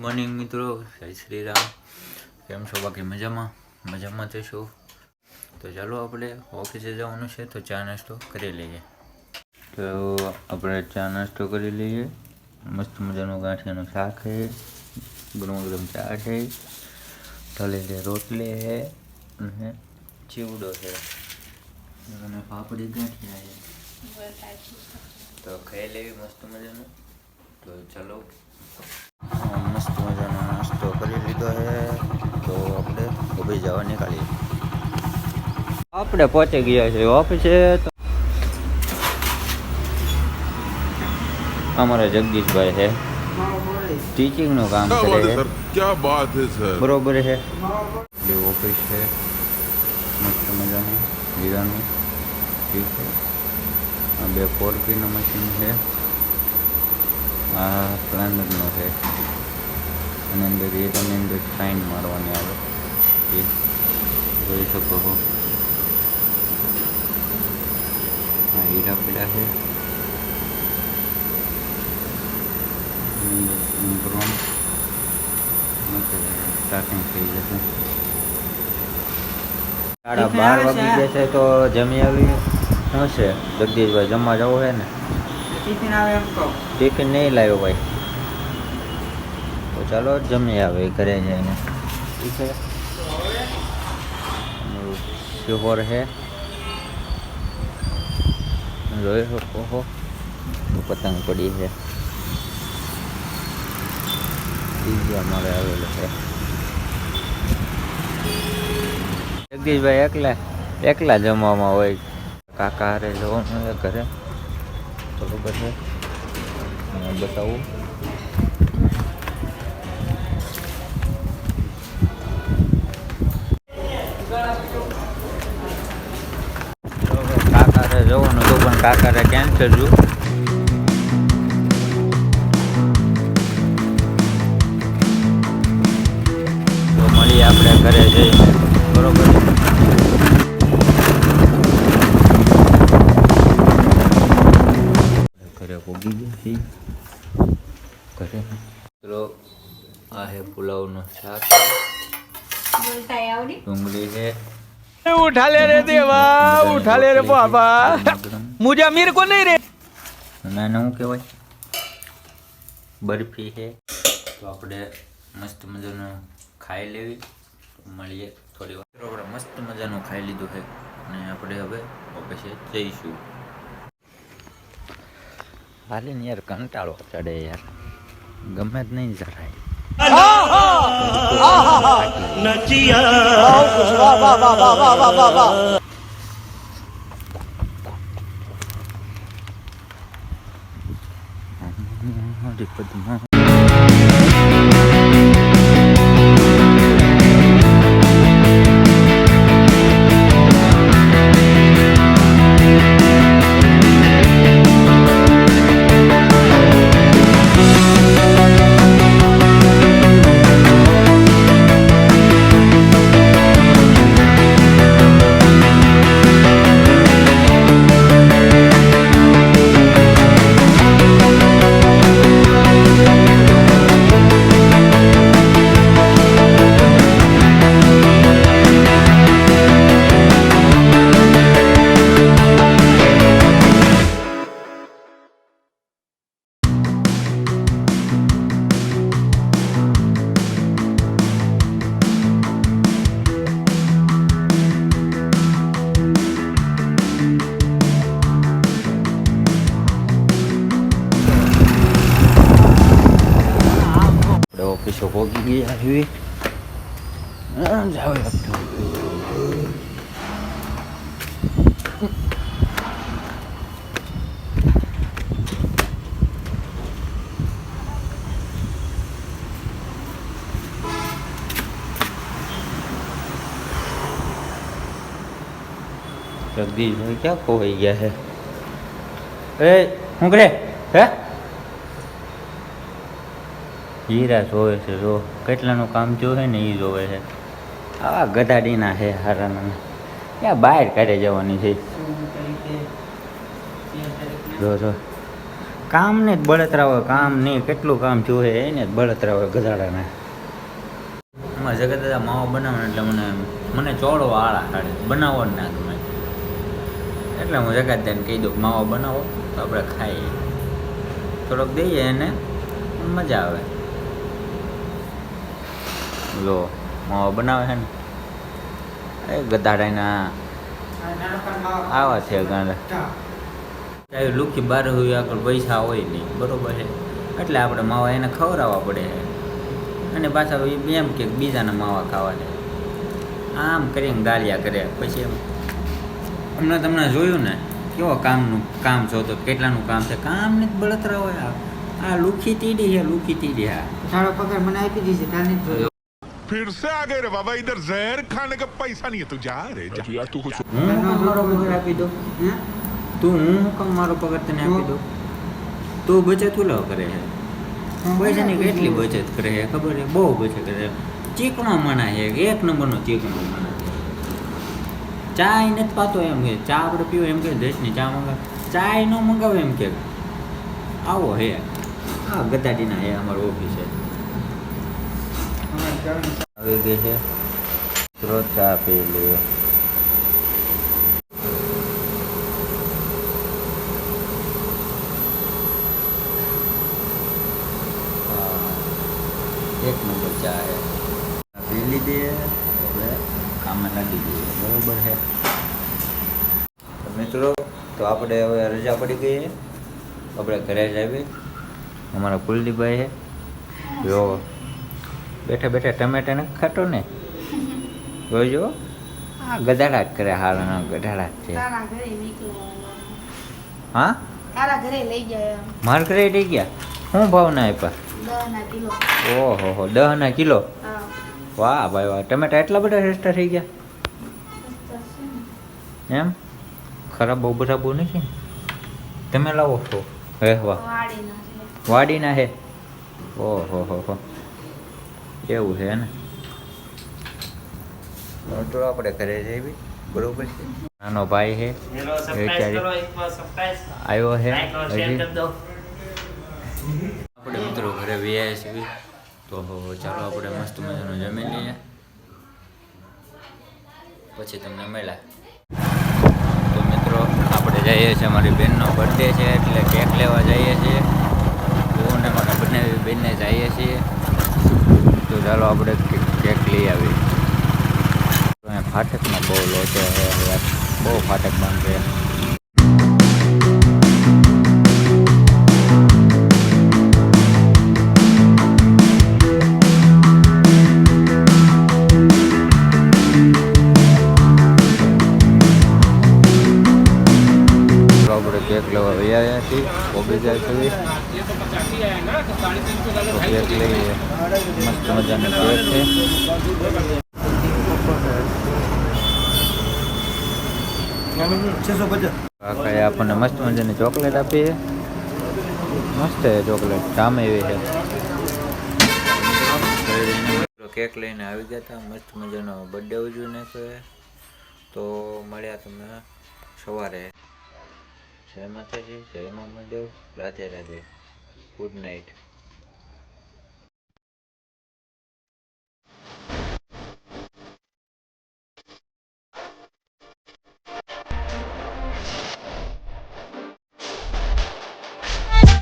Morning મિત્રો. જય શ્રી રામ કેમ છો? બાકી મજામાં? મજામાં તો છો? તો ચાલો આપણે ઓફિસે જવાનું છે તો ચા નાસ્તો કરી લઈએ. તો આપણે ચા નાસ્તો કરી લઈએ. મસ્ત મજાનું ગાંઠિયાનું શાક છે. ગરમ ગરમ ચા છે. તળેલી રોટલી છે અને ચીવડો છે. અને પાપડી ગાંઠિયા છે. તો ખાઈ લેવી મસ્ત મજાનું. તો ચાલો. મસ્ત મજાનો નાસ્તો કરી લીધો છે તો આપણે ઓફિસ જવા નીકળીએ. આપણે પહોંચી ગયા છીએ ઓફિસે તો અમારા જગદીશભાઈ છે. ટીચિંગનું કામ કરે છે બરોબર છે. બે ઓફિસ છે. મસ્ત મજાની હીરાની ઠીક છે. આ બે ફોર પીનું મશીન છે. આ પ્લાનરનો છે અને અંદર એ તમને અંદર સાઇન મારવાની આવે. એ જોઈ શકો છો. આ હીરા પીડા છે. સ્ટાર્ટિંગ થઈ જશે. સાડા બાર વાગી જશે તો જમી આવી શું છે. જગદીશભાઈ જમવા જવું છે ને? ટિફિન આવે એમ કહો. ટિફિન નહીં લાવ્યો ભાઈ. તો ચાલો જમી આવે ઘરે જઈને. ઠીક છે. શિહોર હે. જોઈ શકો છો પતંગ પડી છે. બીજું અમારે આવેલો છે. જગદીશભાઈ એકલા એકલા જમવામાં હોય. કાકા હારે જવાનું હોય ઘરે. બરોબર છે. બતાવું. કાકારે જવાનું તો પણ કાકારે કેન્સલ છું તો મળીએ આપણે ઘરે જઈને. બરોબર પુલાવનું શાક. ડુંગળી છે. ઉઠા લે રે દેવા ઉઠા લે રે બાબા મુજા મીર કો નહીં રે? ના ના હું કહેવાય? બરફી છે. તો આપણે મસ્ત મજાનું ખાઈ લેવી. મળીએ થોડી વાર. આપણે મસ્ત મજાનું ખાઈ લીધું છે. અને આપણે હવે ઓફિસે જઈશું. હાલે યાર કંટાળો ચડે યાર. ગમે જ નહીં જરાય. नचिया वाह वाह वाह वाह वाह वाह वाह वाह Hadi આપણે પહોંચી ગયા હા, જાવ જગદીશભાઈ ક્યાં ખોવાઈ ગયા છે એ શું કરે હે હીરા જોવે છે, જો કેટલાનું કામ જોવે ને એ જોવે છે. આવા ગધાડીના છે હારાના. ત્યાં બહાર કાઢે જવાની છે. જો જો. કામ ને જ બળતરા હોય કામ નહીં કેટલું કામ જોવે એને જ બળતરા હોય ગધાડાને. એમાં જગત દાદા માવો બનાવે એટલે મને મને ચોળો આળા હાડે બનાવો જ ના ગમે. એટલે હું જગત દાદાને કહી દઉં માવો બનાવો તો આપણે ખાઈએ. થોડોક દઈએ એને, મજા આવે. લો, માવો બનાવે છે ને? એ ગધાડાના આવા છે ગાંડા લુખી બાર હોય આગળ પૈસા હોય નહીં, બરોબર છે? એટલે આપણે માવા એને ખવડાવવા પડે અને પાછા એમ કે બીજાના માવા ખાવા છે. આમ કરીને ગાલિયા કરે, પછી એમ. હમણાં તમને જોયું ને, કેવો કામનું કામ છો, તો કેટલાનું કામ છે? કામ ને બળતરા હોય આ. લુખી તીડી છે, લુખી તીડી હા પગાર મને આપી દીધી તારે. फिर से आ गए रे बाबा इधर जहर खाने का पैसा नहीं है तू जा रे जा तू कुछ હું હું કામ મારો પગાર આપી દઉં હે? તું હું હું કામ મારો પગાર તને આપી દઉં તું બચત ઉલો કરે છે પૈસાની કેટલી બચત કરે છે ખબર છે બહુ બચત કરે છે ચીકણો મણા છે એક નંબરનો ચીકણો મણા છે ચાય નથી પાતો એમ કે ચા આપણે પીવો એમ કે દેશની ચા મંગાવે ચાય ન મંગાવે એમ કે આવો હે આ ગદાડીના હે અમારો ઓફિસે આવી ગઈ છે સ્ત્રોત ચા પી લઈએ એક નંબર ચા હે પી લીધી હવે કામે લાગી જઈએ બરોબર છે તો મિત્રો તો આપણે હવે રજા પડી ગઈ છે આપણે ઘરે જ આવી અમારા કુલદીપભાઈ છે જો બેઠા બેઠા ટમેટા ને ખાટો ને જોજો આ ગધાડા જ કરે હાલ ગધાડા જ છે. હા? માર ઘરે લઈ ગયા? શું ભાવ ના આપ્યા ઓહો હો દહ ના કિલો વાહ ભાઈ વાહ ટમેટા એટલા બધા સસ્તા થઈ ગયા. એમ? ખરાબ બહુ બધા બહુ નથી? તમે લાવો છો. હે વાહ. વાડીના છે. વાડીના હે? ઓહો હો હો એવું છે ને તો આપણે ઘરે જઈએ બરોબર છે? નાનો ભાઈ છે. આવ્યો છે? આપણે મિત્રો ઘરે વ્યાય છે. તો ચાલો આપણે મસ્ત મજાનું જમી લઈએ. પછી તમને મળ્યા તો મિત્રો આપણે જઈએ છીએ અમારી બેનનો બર્થડે છે એટલે કેક લેવા જઈએ છીએ. હું ને મારા બંને બેનને જઈએ છીએ. તો ચાલો આપણે કે- કેક લઈ આવીએ. અહીંયા ફાટકમાં બહુ લોચે છે યાર બહુ ફાટક બંધ છે તો આપણે કેક લેવા વૈયા છીએ ઓગી જાય છે મસ્ત મજાની કેક છે આપણને મસ્ત મજાની ચોકલેટ આપી છે મસ્ત છે ચોકલેટ સામે એવી છે કેક લઈને આવી ગયા હતા મસ્ત મજાનો બર્થડે ઉજવી નાખ્યો તો મળ્યા તમે સવારે જય માતાજી જય મહાદેવ રાધે રાધે ગુડ નાઇટ